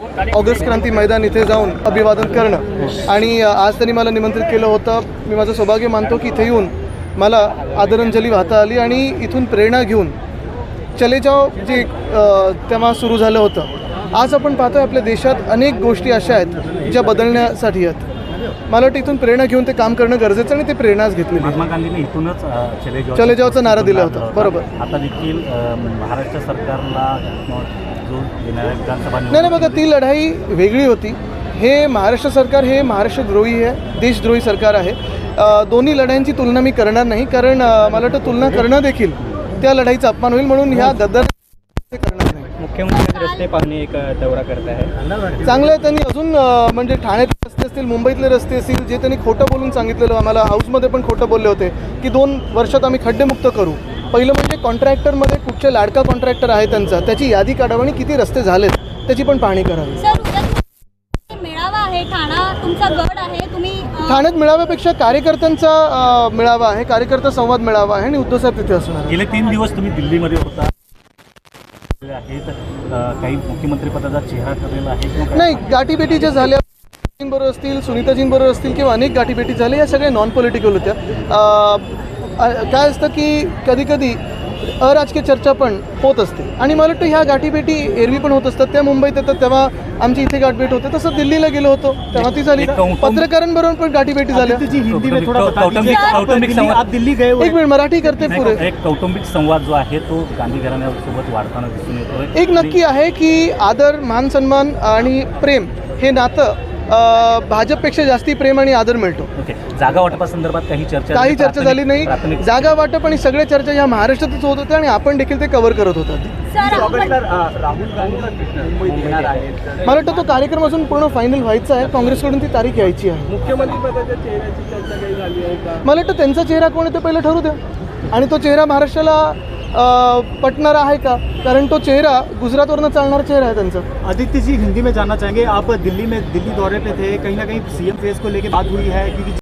August Kranti Maidan इथे जाऊन अभिवादन करणं. आणि आज त्यांनी मला निमंत्रित केलं होतं. मी माझं सौभाग्य मानतो की इथे येऊन मला आदरांजली वाहता आली आणि इथून प्रेरणा घेऊन चले जाओ जे तेव्हा सुरू झालं होतं. आज आपण पाहतोय आपल्या देशात अनेक गोष्टी अशा आहेत ज्या बदलण्यासाठी आहेत. मला वाटतं इथून प्रेरणा घेऊन ते काम करणं गरजेचं आणि ते प्रेरणाच घेतलेली. महात्मा गांधींनी इथूनच अ, चले जाओ चले जाओचा नारा दिला होता. बरोबर. आता देखील अ, महाराष्ट्र सरकारला अ, जो येणाऱ्या विधानसभा नाही नाही बघा ती लढाई वेगळी होती हे महाराष्ट्र सरकार हे महाराष्ट्रद्रोही आहे देशद्रोही सरकार आहे अ, दोन्ही लढाईंची तुलना मी करणार नाही कारण अ, मला वाटतं तुलना करणं देखील त्या लढाईचा अपमान होईल म्हणून ह्या गद्दार ते करणार मुख्यमंत्री रस्ते पाहणे एक दौरा करत आहे. चांगलं आहे त्यांनी अजून म्हणजे ठाण्यातले रस्ते असतील मुंबईतले रस्ते असतील जे त्यांनी खोटं बोलून सांगितलेलं आम्हाला हाऊसमध्ये पण खोटं बोलले होते की दोन वर्षात आम्ही खड्डेमुक्त करू. पहिलं म्हणजे कॉन्ट्रॅक्टरमध्ये कुठचे लाडका कॉन्ट्रॅक्टर आहे त्यांचा त्याची यादी काढावी आणि किती रस्ते झालेत त्याची पण पाहणी करावी. सर उद्या तुमचा मेळावा आहे ठाणा तुमचा गड आहे तुम्ही अ, ठाण्यात मेळाव्यापेक्षा कार्यकर्त्यांचा मेळावा आहे कार्यकर्ता संवाद मेळावा आहे आणि उद्धव साहेब तिथे असणार आहे. गेले तीन दिवस तुम्ही दिल्लीमध्ये होता. आहेत. काही मुख्यमंत्री पदाचा चेहरा ठरलेला आहे नाही गाठीभेटी ज्या झाल्या बरोबर असतील सुनीताजींबरोबर असतील किंवा अनेक गाठीभेटी झाल्या या सगळ्या नॉन पॉलिटिकल होत्या काय असतं की कधी कधी अराजकीय चर्चा पण होत असते. आणि मला वाटतं ह्या गाठीभेटी एरवी पण होत असतात. त्या मुंबईत येतात तेव्हा आमची इथे गाठभेट होते. तसं दिल्लीला गेलो होतो. तेव्हा ती झाली. पत्रकारांबरोबर पण गाठीभेटी झाल्या. एक मिनिट मराठी करते पुरे एक कौटुंबिक संवाद जो आहे तो गांधी घराण्यासोबत वाढताना दिसून येतोय. एक नक्की आहे की आदर मान सन्मान आणि प्रेम हे नातं भाजपपेक्षा जास्ती प्रेम आणि आदर मिळतो. ओके. जागा वाटपासंदर्भात काही चर्चा काही चर्चा झाली नाही. जागा वाटप आणि सगळ्या चर्चा ह्या महाराष्ट्रातच होत होत्या आणि आपण देखील ते कव्हर करत होतात सर आपण राहुल गांधी मुंबईत येणार आहेत. मला वाटतं तो कार्यक्रम अजून पूर्ण फायनल व्हायचा आहे. काँग्रेसकडून ती तारीख यायची आहे. मुख्यमंत्री पदाच्या चेहऱ्याची चर्चा काही झाली आहे का? मला वाटतं त्यांचा चेहरा कोण आहे ते पहिलं ठरू द्या. आणि तो चेहरा महाराष्ट्राला पटणारा आहे का? कारण तो चेहरा गुजरातवरनं चालणारा चेहरा आहे त्यांचा. आदित्य जी हिंदी में जानना चाहेंगे। आप दिल्ली में दिल्ली दौरे पे थे। कहीं ना कहीं सीएम फेस को लेके बात हुई है क्योंकि